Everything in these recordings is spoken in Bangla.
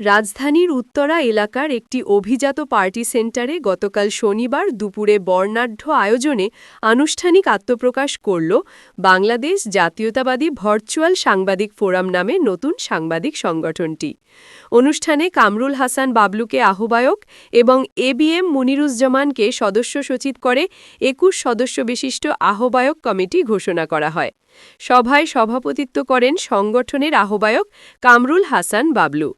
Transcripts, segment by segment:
রাজধানীর উত্তরা এলাকার একটি অভিজাত পার্টি সেন্টারে গতকাল শনিবার দুপুরে বর্ণাঢ্য আয়োজনে আনুষ্ঠানিক আত্মপ্রকাশ করল বাংলাদেশ জাতীয়তাবাদী ভার্চুয়াল সাংবাদিক ফোরাম নামে নতুন সাংবাদিক সংগঠনটি। অনুষ্ঠানে কামরুল হাসান বাবলুকে আহ্বায়ক এবং এ বি এম মুনিরুজ্জামানকে সদস্য সচিব করে একুশ সদস্য বিশিষ্ট আহ্বায়ক কমিটি ঘোষণা করা হয়। সভায় সভাপতিত্ব করেন সংগঠনের আহ্বায়ক কামরুল হাসান বাবলু।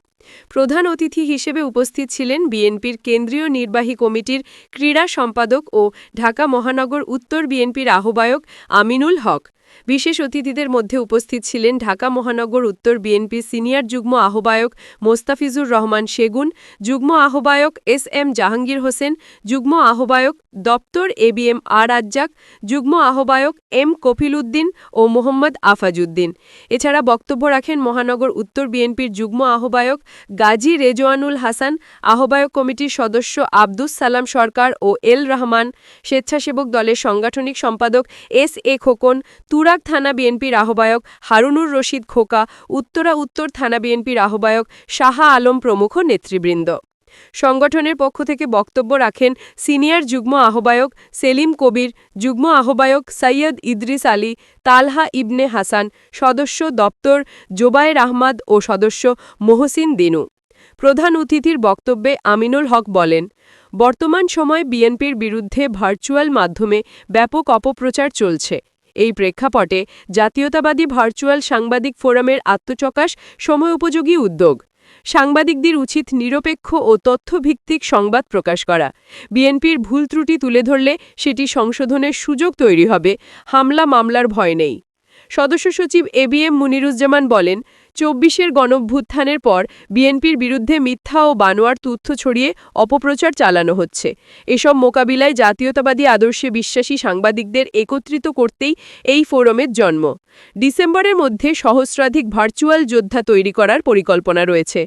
প্রধান অতিথি হিসেবে উপস্থিত ছিলেন বিএনপির কেন্দ্রীয় নির্বাহী কমিটির ক্রীড়া সম্পাদক ও ঢাকা মহানগর উত্তর বিএনপির আহ্বায়ক আমিনুল হক। বিশেষ অতিথিদের মধ্যে উপস্থিত ছিলেন ঢাকা মহানগর উত্তর বিএনপি সিনিয়র যুগ্ম আহ্বায়ক মোস্তাফিজুর রহমান সেগুন, যুগ্ম আহ্বায়ক এস এম জাহাঙ্গীর হোসেন, যুগ্ম আহ্বায়ক দপ্তর A B M R Azzak, যুগ্ম আহ্বায়ক এম কফিল উদ্দিন ও মোহাম্মদ আফাজউদ্দিন। এছাড়া বক্তব্য রাখেন মহানগর উত্তর বিএনপির যুগ্ম আহ্বায়ক গাজী রেজওয়ানুল হাসান, আহ্বায়ক কমিটির সদস্য আব্দুস সালাম সরকার ও এল রহমান, স্বেচ্ছাসেবক দলের সাংগঠনিক সম্পাদক এস এ খোকন তুরাগ থানা বিএনপির আহ্বায়ক হারুনুর রশিদ খোকা, উত্তরা উত্তর থানা বিএনপির আহ্বায়ক শাহা আলম প্রমুখ নেতৃবৃন্দ। সংগঠনের পক্ষ থেকে বক্তব্য রাখেন সিনিয়র যুগ্ম আহ্বায়ক সেলিম কবির, যুগ্ম আহ্বায়ক সৈয়দ ইদ্রিস আলী, তালহা ইবনে হাসান, সদস্য দপ্তর জোবায়ের আহমাদ ও সদস্য মোহসিন দিনু। প্রধান অতিথির বক্তব্যে আমিনুল হক বলেন, বর্তমান সময় বিএনপির বিরুদ্ধে ভার্চুয়াল মাধ্যমে ব্যাপক অপপ্রচার চলছে। এই প্রেক্ষাপটে জাতীয়তাবাদী ভার্চুয়াল সাংবাদিক ফোরামের আত্মচকাশ সময় উপযোগী উদ্যোগ। সাংবাদিকদের উচিত নিরপেক্ষ ও তথ্যভিত্তিক সংবাদ প্রকাশ করা। বিএনপির ভুল ত্রুটি তুলে ধরলে সেটি সংশোধনের সুযোগ তৈরি হবে। হামলা মামলার ভয় নেই। সদস্য সচিব এ বি এম মুনিরুজ্জামান বলেন, চব্বিশের গণভ্যুত্থানের পর বিএনপির বিরুদ্ধে মিথ্যা ও বানোয়ার তথ্য ছড়িয়ে অপপ্রচার চালানো হচ্ছে। এসব মোকাবিলায় জাতীয়তাবাদী আদর্শে বিশ্বাসী সাংবাদিকদের একত্রিত করতেই এই ফোরামের জন্ম। ডিসেম্বরের মধ্যে সহস্রাধিক ভার্চুয়াল যোদ্ধা তৈরি করার পরিকল্পনা রয়েছে।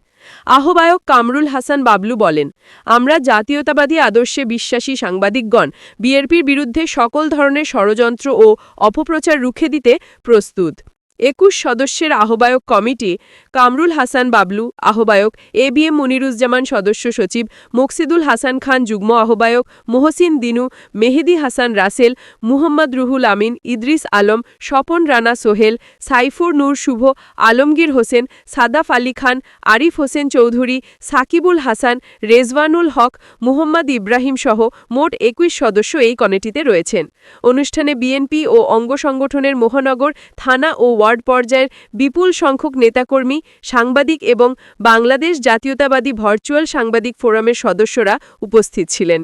আহ্বায়ক কামরুল হাসান বাবলু বলেন, আমরা জাতীয়তাবাদী আদর্শে বিশ্বাসী সাংবাদিকগণ বিএনপির বিরুদ্ধে সকল ধরনের ষড়যন্ত্র ও অপপ্রচার রুখে দিতে প্রস্তুত একুশ সদস্যের আহ্বায়ক কমিটি, কামরুল হাসান বাবলু আহ্বায়ক, এ বি এম মনিরুজ্জামান সদস্য সচিব, মুকসিদুল হাসান খান যুগ্ম আহ্বায়ক, মোহসিন দিনু, মেহেদি হাসান রাসেল, মুহম্মদ রুহুল আমিন, ইদ্রিস আলম, স্বপন রানা সোহেল, সাইফুর নূর শুভ, আলমগীর হোসেন, সাদাফ আলী খান, আরিফ হোসেন চৌধুরী, সাকিবুল হাসান, রেজওয়ানুল হক, মুহম্মদ ইব্রাহিম সহ মোট একুশ সদস্য এই কমিটিতে রয়েছেন। অনুষ্ঠানে বিএনপি ও অঙ্গ সংগঠনের মহানগর, থানা ও ওয়ার্ড পর্যায়ের বিপুল সংখ্যক নেতাকর্মী, সাংবাদিক এবং বাংলাদেশ জাতীয়তাবাদী ভার্চুয়াল সাংবাদিক ফোরামের সদস্যরা উপস্থিত ছিলেন।